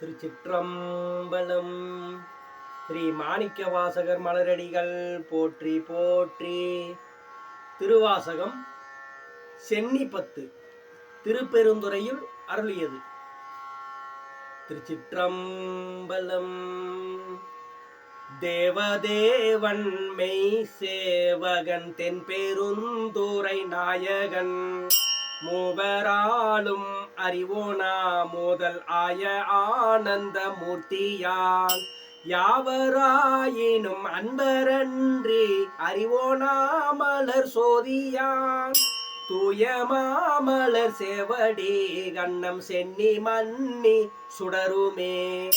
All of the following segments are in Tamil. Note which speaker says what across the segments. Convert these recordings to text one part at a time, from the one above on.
Speaker 1: திருச்சிற்றம்பலம். ஸ்ரீ மாணிக்க வாசகர் மலரடிகள் போற்றி போற்றி. திருவாசகம் சென்னிப்பத்து திருப்பெருந்துறையில் அருளியது. திருச்சிற்றம்பலம். தேவதேவன் மெய் சேவகன் தென் பெருந்துரை நாயகன். மூவராலும் அறிவோனா மோதல் ஆய ஆனந்த மூர்த்தியான் யாவராயினும் அன்பரன்றி அறிவோனா மலர் சோதியான் தூய மாமலர் சேவடி கண்ணம் சென்னி மன்னி சுடருமே.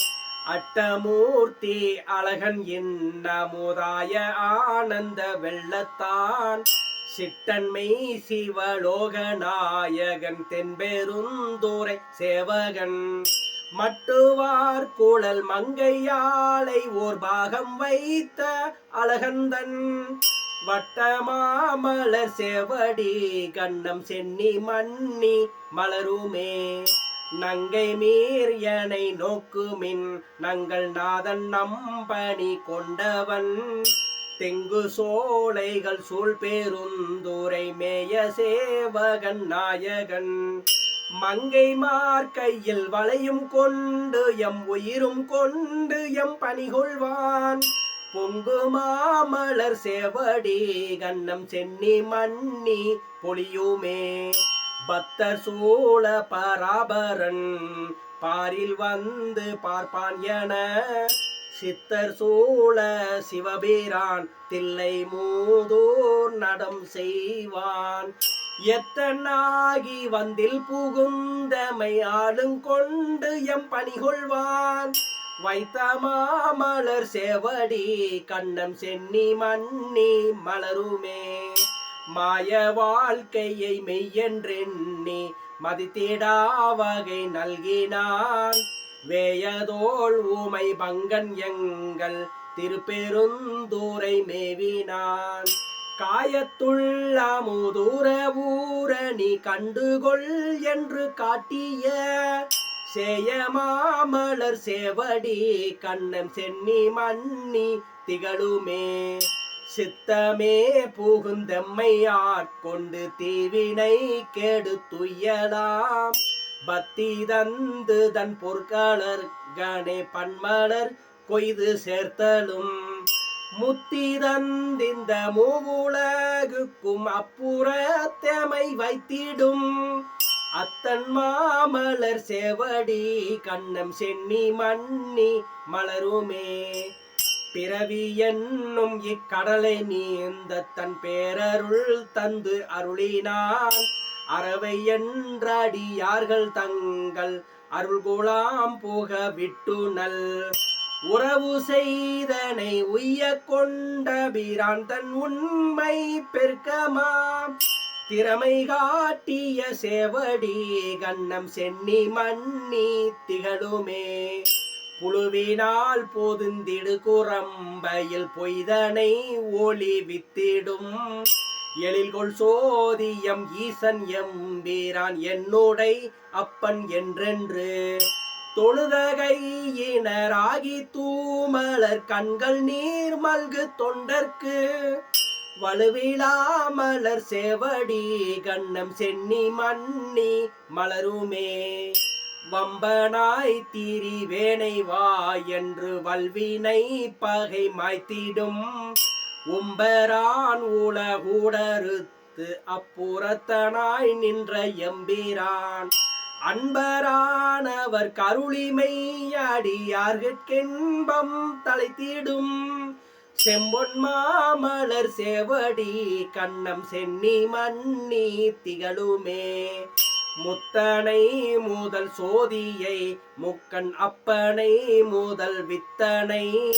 Speaker 1: அட்டமூர்த்தி அழகன் இன்னமுதாய ஆனந்த வெள்ளத்தான். சித்தன்மை சிவலோக நாயகன் தென்பெருந்தூரை சேவகன். மட்டுவார் குழல் மங்கையாளை ஓர் பாகம் வைத்த அழகந்தன். வட்டமாமலர் செவடி கண்ணம் சென்னி மன்னி மலருமே. நங்கை மீர் எனை நோக்குமின் நங்கள் நாதன் நம்பணி கொண்டவன். தெங்கு சோலைகள் சூழ் பேருந்துரை மேய சேவகன் நாயகன். மங்கை மார்க்கையில் வளையும் கொண்டு எம் உயிரும் கொண்டு எம் பணிகொள்வான். பொங்கு மாமலர் சேவடி கண்ணம் சென்னி மண்ணி பொழியுமே. பக்தர் சூழ பராபரன் பாரில் வந்து பார்ப்பான் என சித்தர் சூழ சிவபீரான் தில்லை மூதோர் நடம் செய்வான். எத்தனாகி வந்தில் புகுந்தமை ஆளுங்கொண்டு எம் பணிகொள்வான் வைத்த மாமலர் செவடி கண்ணம் சென்னி மன்னி மலருமே. மாய வாழ்க்கையை மெய்யென்றெண்ணி மதித்திடா வகை நல்கினான். வேயதோள் ஊமை பங்கன் எங்கள் திருப்பெருந்தூரை மேவினான். காயத்துள்ள முதூர ஊர நீ கண்டுகொள் என்று காட்டிய சேயமாமலர் சேவடி கண்ணம் சென்னி மன்னி திகழுமே. சித்தமே புகுந்தம்மை கொண்டு தீவினை கெடுத்துயலாம் பத்தி தந்து தன் பொற்களர் கணே பன்மலர் கொய்து சேர்த்தலும். முத்தி தந்திந்த மூவுலகுக்கும் அப்புறத்தமை வைத்திடும். அத்தன் மாமலர் செவடி கண்ணம் சென்னி மன்னி மலருமே. பிறவி என்னும் இக்கடலை நீந்த தன் பேரருள் தந்து அருளினான். அறவை என்றடியார்கள் தங்கள் அருள் அருள்குலாம் போக விட்டு நல். உறவு செய்தனை உய்ய கொண்ட பிரான் தன் உண்மை பெருக்கமா திறமை காட்டிய சேவடி கண்ணம் சென்னி மன்னி திகழுமே. புழுவினால் போதுந்திடு குரம்பையில் பொய்தனை ஒளி வித்திடும். எழில்கொள் சோதியம் ஈசன் எம்பீரான் என்னுடை அப்பன் என்றென்று. தொழுதகையினராகி தூமலர் கண்கள் நீர் மல்கு தொண்டர்க்கு. வலுவிழாமலர் செவடி கண்ணம் சென்னி மன்னி மலருமே. வம்பனாய் தீரி வேனை வா என்று வல்வினை பகை மாய்த்திடும். உம்பரான் உலகூடறுத்து அப்புறத்தனாய் நின்ற எம்பிரான். அன்பரானவர் கருளிமை அடியார்கென்பம் தலைத்திடும். செம்பொன் மாமலர் செவடி கண்ணம் சென்னி மன்னி திகழுமே. முத்தனை முதல் சோதியை முக்கன் அப்பனை முதல் வித்தனை.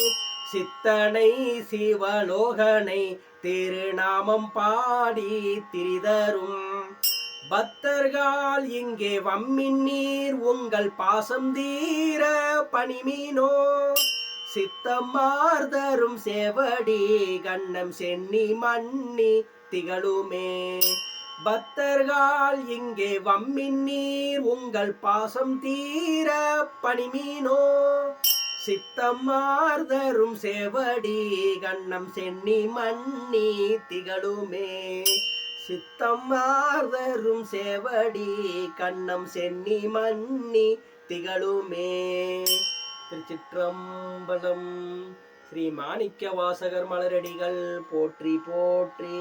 Speaker 1: சித்தனை சிவலோகனை திருநாமம் பாடி திரிதரும். பக்தர்கள் இங்கே வம்மின் நீர் உங்கள் பாசம் தீர பணிமீனோ. சித்தமார்தரும் சேவடி கண்ணம் சென்னி மன்னி திகழுமே. பக்தர்கள் இங்கே வம்மின் நீர் உங்கள் பாசம் தீர பணிமீனோ. சித்தம் மார்தரும் சேவடி கண்ணம் சென்னி மன்னி திகழுமே. சித்தம் மார்தரும் சேவடி கண்ணம் சென்னி மன்னி திகழுமே. திருச்சிற்றம்பலம் ஸ்ரீ மாணிக்க வாசகர் மலரடிகள் போற்றி போற்றி.